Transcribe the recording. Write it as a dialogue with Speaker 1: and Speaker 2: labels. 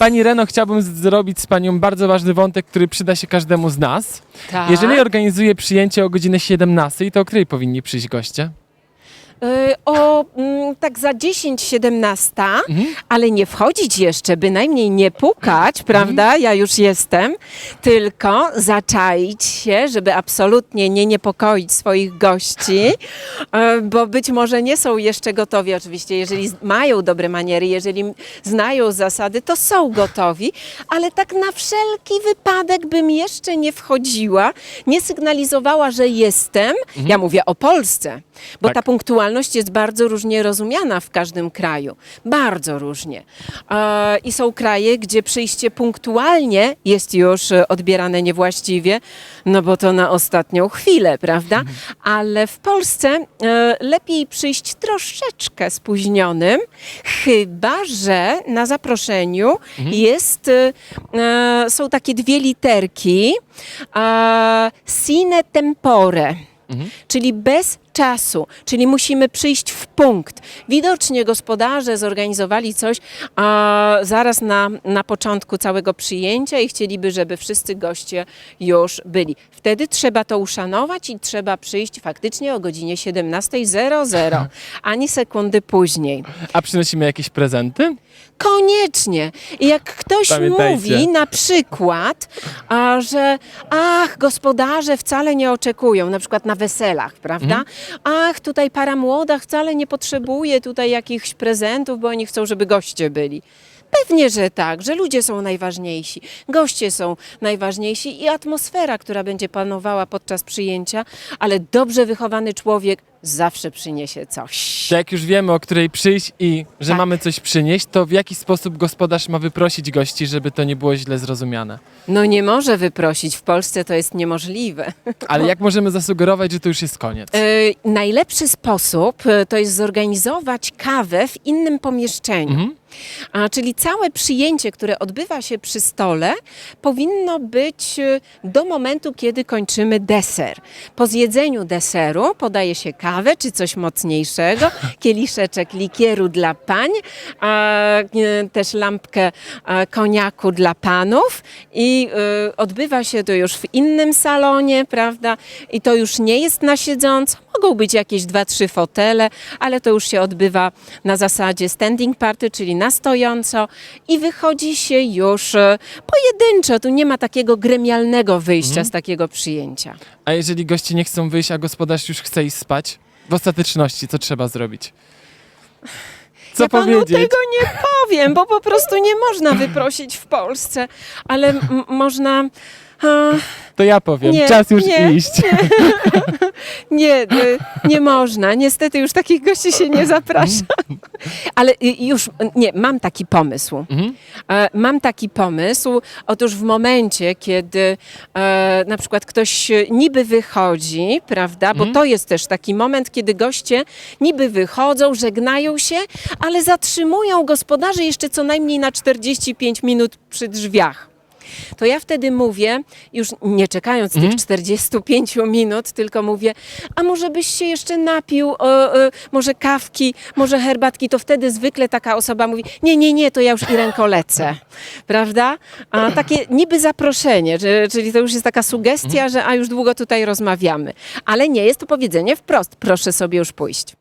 Speaker 1: Pani Reno, chciałbym zrobić z Panią bardzo ważny wątek, który przyda się każdemu z nas.
Speaker 2: Tak.
Speaker 1: Jeżeli organizuję przyjęcie o godzinie 17, to o której powinni przyjść goście?
Speaker 2: Y, O mm, tak za 10-17,
Speaker 1: Mhm.
Speaker 2: ale nie wchodzić jeszcze, bynajmniej nie pukać, prawda? Ja już jestem, tylko zaczaić się, żeby absolutnie nie niepokoić swoich gości, y, bo być może nie są jeszcze gotowi. Oczywiście, jeżeli mają dobre maniery, jeżeli znają zasady, to są gotowi, ale tak na wszelki wypadek bym jeszcze nie wchodziła, nie sygnalizowała, że jestem. Ja mówię o Polsce, bo
Speaker 1: Tak.
Speaker 2: ta punktualność jest bardzo różnie rozumiana w każdym kraju. Bardzo różnie. I są kraje, gdzie przyjście punktualnie jest już e, odbierane niewłaściwie, no bo to na ostatnią chwilę, prawda? Ale w Polsce e, lepiej przyjść troszeczkę spóźnionym, chyba że na zaproszeniu jest, e, są takie dwie literki sine tempore czyli bez czasu, czyli musimy przyjść w punkt. Widocznie gospodarze zorganizowali coś a, zaraz na, na początku całego przyjęcia i chcieliby, żeby wszyscy goście już byli. Wtedy trzeba to uszanować i trzeba przyjść faktycznie o godzinie 17.00, ani sekundy później.
Speaker 1: A przynosimy jakieś prezenty?
Speaker 2: Koniecznie. I jak ktoś
Speaker 1: Pamiętajcie.
Speaker 2: mówi na przykład, a, że ach, gospodarze wcale nie oczekują, na przykład na weselach, prawda? Ach, tutaj para młoda wcale nie potrzebuje tutaj jakichś prezentów, bo oni chcą, żeby goście byli. Pewnie, że tak, że ludzie są najważniejsi, goście są najważniejsi i atmosfera, która będzie panowała podczas przyjęcia, ale dobrze wychowany człowiek zawsze przyniesie coś.
Speaker 1: To jak już wiemy, o której przyjść i że
Speaker 2: Tak.
Speaker 1: mamy coś przynieść, to w jaki sposób gospodarz ma wyprosić gości, żeby to nie było źle zrozumiane?
Speaker 2: No nie może wyprosić, w Polsce to jest niemożliwe.
Speaker 1: Ale jak możemy zasugerować, że to już jest koniec?
Speaker 2: E, najlepszy sposób e, to jest zorganizować kawę w innym pomieszczeniu.
Speaker 1: Mhm.
Speaker 2: A, czyli całe przyjęcie, które odbywa się przy stole, powinno być e, do momentu, kiedy kończymy deser. Po zjedzeniu deseru podaje się kawę czy coś mocniejszego, kieliszeczek likieru dla pań, a, e, też lampkę koniaku dla panów i e, odbywa się to już w innym salonie, prawda? I to już nie jest na siedząco. Mogą być jakieś dwa, trzy fotele, ale to już się odbywa na zasadzie standing party, czyli na stojąco i wychodzi się już e, pojedynczo. Tu nie ma takiego gremialnego wyjścia z takiego przyjęcia.
Speaker 1: A jeżeli goście nie chcą wyjść, a gospodarz już chce iść spać? W ostateczności, co trzeba zrobić? Co
Speaker 2: ja panu tego nie powiem, bo po prostu nie można wyprosić w Polsce, ale można.
Speaker 1: To ja powiem,
Speaker 2: Nie,
Speaker 1: czas już
Speaker 2: nie,
Speaker 1: iść.
Speaker 2: Nie, y, nie można. Niestety już takich gości się nie zaprasza. Ale y, już, nie, mam taki pomysł.
Speaker 1: Mhm.
Speaker 2: E, Mam taki pomysł. Otóż w momencie, kiedy e, na przykład ktoś niby wychodzi, prawda, bo to jest też taki moment, kiedy goście niby wychodzą, żegnają się, ale zatrzymują gospodarzy jeszcze co najmniej na 45 minut przy drzwiach. To ja wtedy mówię, już nie czekając tych 45 minut, tylko mówię, a może byś się jeszcze napił, o, e, może kawki, może herbatki, to wtedy zwykle taka osoba mówi, nie, nie, nie, to ja już i ręką lecę, prawda? A takie niby zaproszenie, że, czyli to już jest taka sugestia, że a już długo tutaj rozmawiamy, ale nie jest to powiedzenie wprost, proszę sobie już pójść.